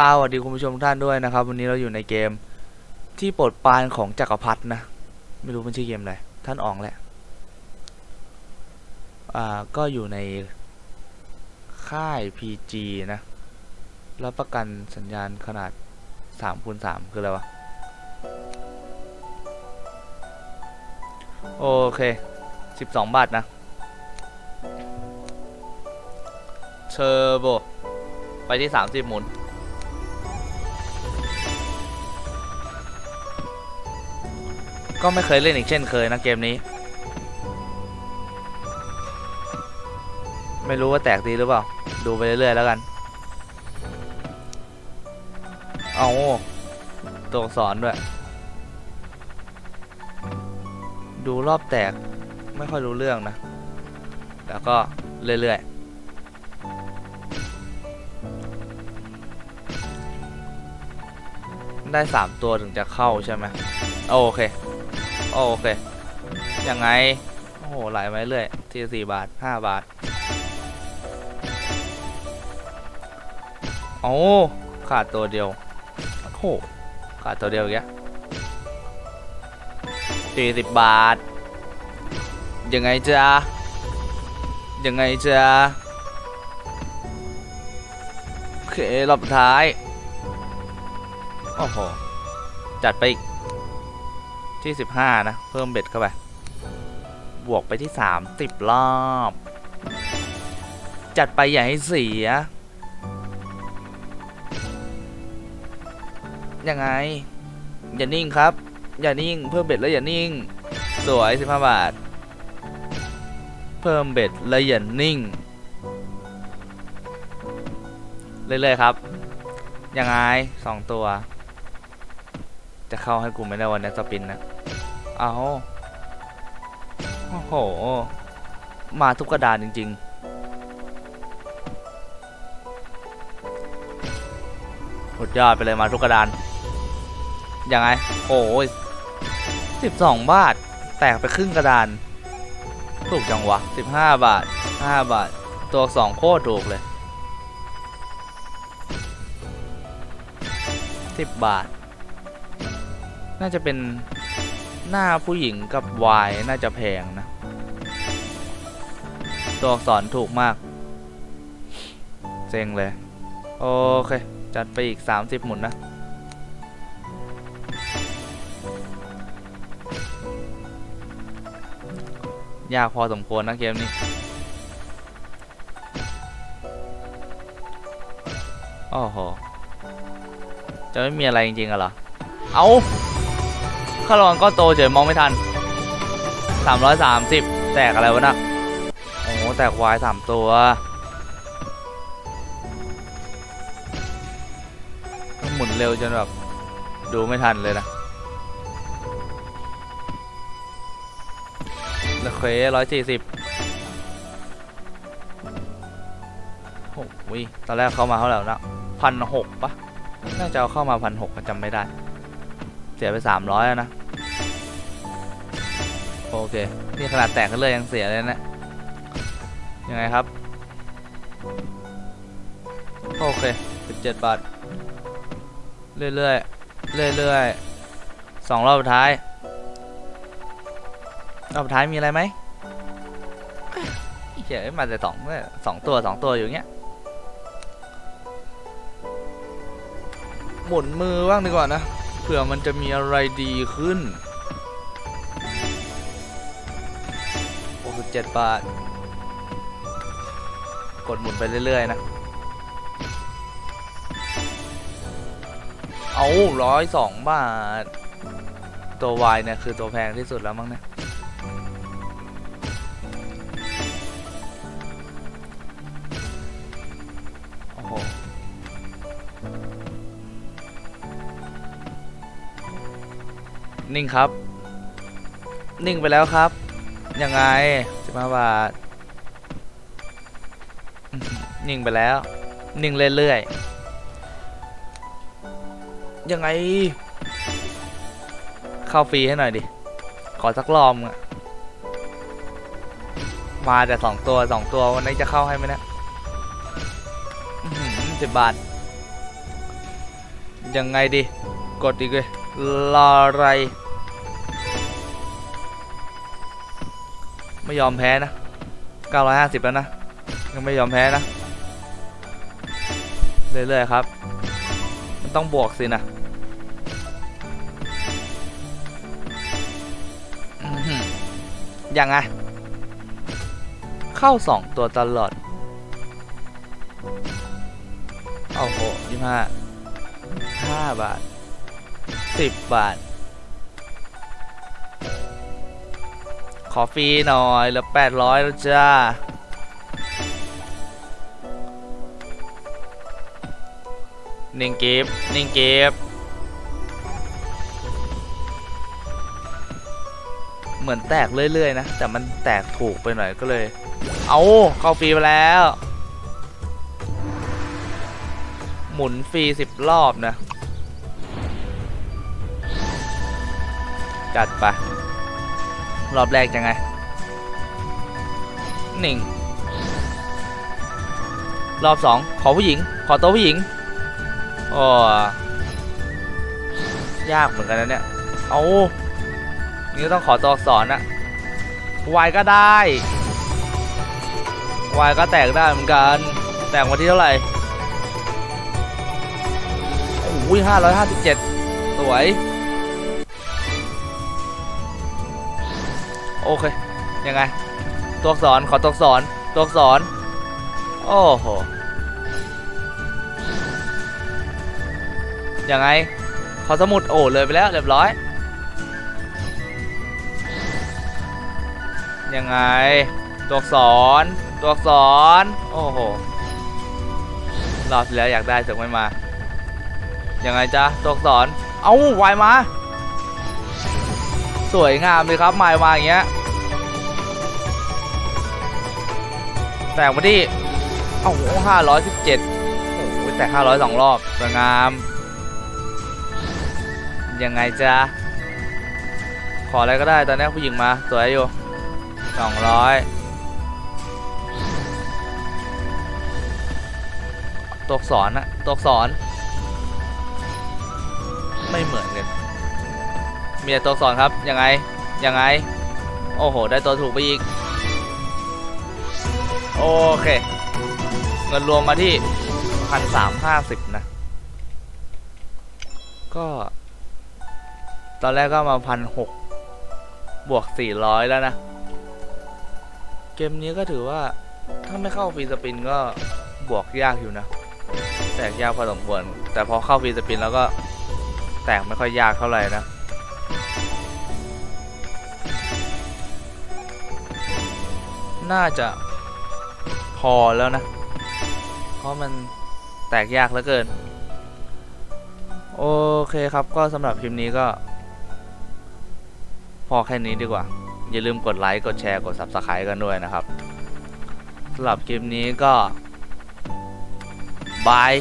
สวัสดีคุณผู้ชมทุกท่านด้วยนะครับ วันนี้เราอยู่ในเกมที่โปรดปานของจักรพรรดินะ ไม่รู้มันชื่อเกมอะไรท่านอ๋องแหละ อ่าก็อยู่ในค่าย PG นะรับประกันสัญญาณขนาด3คูณ3คืออะไรวะ โอเค 12 บาทนะเชอร์โบไปที่ 30 หมุน ก็ไม่เคยเล่นอีกเช่นเคยนะเกมนี้ ไม่รู้ว่าแตกดีหรือเปล่า ดูไปเรื่อยๆแล้วกัน เอาตัวสอักษรด้วย ดูรอบแตกไม่ค่อยรู้เรื่องนะ แล้วก็เรื่อยๆได้สามตัวถึงจะเข้าใช่ไหมโอเค โอเค ยังไง โอ้โหไหลมาเรื่อยทีสี่บาทห้าบาท โอ้ ขาดตัวเดียว โอ้โห ขาดตัวเดียวอีกแล้วสี่สิบบาท ยังไงจ๊ะยังไงจ๊ะโอเครอบสุดท้าย โอ้โห จัดไปอีก ที่ 15 นะ เพิ่มเบ็ดเข้าไป บวกไปที่ 30 รอบ จัดไปอย่าให้เสีย ยังไง อย่านิ่งครับ อย่านิ่ง เพิ่มเบ็ดแล้วอย่านิ่ง สวย 15 บาท เพิ่มเบ็ดแล้วอย่านิ่ง เรื่อยๆครับ ยังไงสองตัวจะเข้าให้กูไม่ได้วันนี้สปินนะ เอาโอ้โห มาทุกกระดานจริง ๆสุดยอดไปเลยมาทุกกระดาน ยังไง โอ้ยสิบสองบาท แตกไปครึ่งกระดาน ถูกจังวะสิบห้าบาทห้าบาท ตัวสองโคตรถูกเลยสิบบาท น่าจะเป็น หน้าผู้หญิงกับวายน่าจะแพงนะ ตัวอักษรถูกมาก เซ็งเลย โอเค จัดไปอีก 30 หมุนนะ ยากพอสมควรนะเกมนี้โอ้โห จะไม่มีอะไรจริงๆอะเหรอ เอา ข้าระวังก็โตเฉยมองไม่ทัน 330 แตกอะไรวะน่ะโอ้โหแตกวายสามตัวหมุนเร็วจนแบบ ดูไม่ทันเลยนะแล้วเคร้อยสี่สิบโอ้โหตอนแรกเข้ามาเท่าไหร่นะพันหกปะน่าจะเอาเข้ามาพันหกจำไม่ได้ เสียไปสามร้อยแล้วนะ โอเค นี่ขนาดแตกกันเลยยังเสียเลยนะ ยังไงครับ โอเคสิบเจ็ดบาท เรื่อยเรื่อยเรื่อยเรื่อยๆสองรอบสุดท้าย รอบสุดท้ายมีอะไรไหมเอ้ยมาแต่สองสองตัวสองตัวอยู่เงี้ย หมุนมือบ้างดีกว่านะ เผื่อมันจะมีอะไรดีขึ้น 7 บาท กดหมุนไปเรื่อย ๆ นะ เอาร้อยสองบาท ตัว Y เนี่ย คือตัวแพงที่สุดแล้วมั้งเนี่ยนิ่งครับ นิ่งไปแล้วครับ ยังไง สิบห้าบาทหนิ่งไปแล้วหนิ่งเรื่อยๆ ยังไง เข้าฟรีให้หน่อยดิ ขอสักรอบอะมาแต่สองตัวสองตัววันนี้จะเข้าให้ไหมนะสิบบาท ยังไงดีกดอีกเลยรออะไร ไม่ยอมแพ้นะ 950 แล้วนะ ยังไม่ยอมแพ้นะ เรื่อยๆครับ มันต้องบวกสินะยังไงเข้า 2 ตัวตลอดโอ้โหยี่ห้าห้าบาทสิบบาท ขอฟรีหน่อยเหลือแปดร้อยแล้วจ้าหนิ่งเก็บหนิ่งเก็บเหมือนแตกเรื่อยๆนะ แต่มันแตกถูกไปหน่อยก็เลย เอาเข้าฟรีไปแล้ว หมุนฟรีสิบรอบนะ จัดไป รอบแรกยังไงหนึ่งรอบสองขอผู้หญิง ขอตัวผู้หญิงโอ้ยากเหมือนกันนะเนี่ย เอานี่ต้องขอตัวอักษรนะวายก็ได้วายก็แตกได้เหมือนกัน แตกวันที่เท่าไหร่โอ้ยห้าร้อยห้าสิบเจ็ดสวย โอเค ยังไง ตัวอักษร ขอตัวอักษร ตัวอักษร โอ้โห ยังไง ขอสมุด โอ้เลยไปแล้ว เรียบร้อย ยังไง ตัวอักษร ตัวอักษร โอ้โห รอบที่แล้วอยากได้ถึงไม่มา ยังไงจ๊ะ ตัวอักษร เอ้าวายมา สวยงามเลยครับมายมาอย่างเงี้ยแตกมาที่เอ้าห้าร้อยสิบเจ็ดโอ้โหแตกห้าร้อยสองรอบสวยงาม ยังไงจ๊ะ ขออะไรก็ได้ตอนนี้ผู้หญิงมา สวยอยู่สองร้อยตัวอักษรนะตัวอักษรไม่เหมือนกัน มีแต่ตัวสอักษรครับ ยังไง ยังไง โอ้โห ได้ตัวถูกไปอีก โอเค เงินรวมมาที่พันสามห้าสิบนะ ก็ ตอนแรกก็มาพันหกบวกสี่ร้อยแล้วนะ เกมนี้ก็ถือว่า ถ้าไม่เข้าฟรีสปินก็บวกยากอยู่นะ แตกยากพอสมควร แต่พอเข้าฟรีสปินแล้วก็แตกไม่ค่อยยากเท่าไหร่นะ น่าจะพอแล้วนะ เพราะมันแตกยากเหลือเกิน โอเคครับก็สำหรับคลิปนี้ก็ พอแค่นี้ดีกว่า อย่าลืมกดไลค์ กดแชร์ กด Subscribe กันด้วยนะครับสำหรับคลิปนี้ก็บาย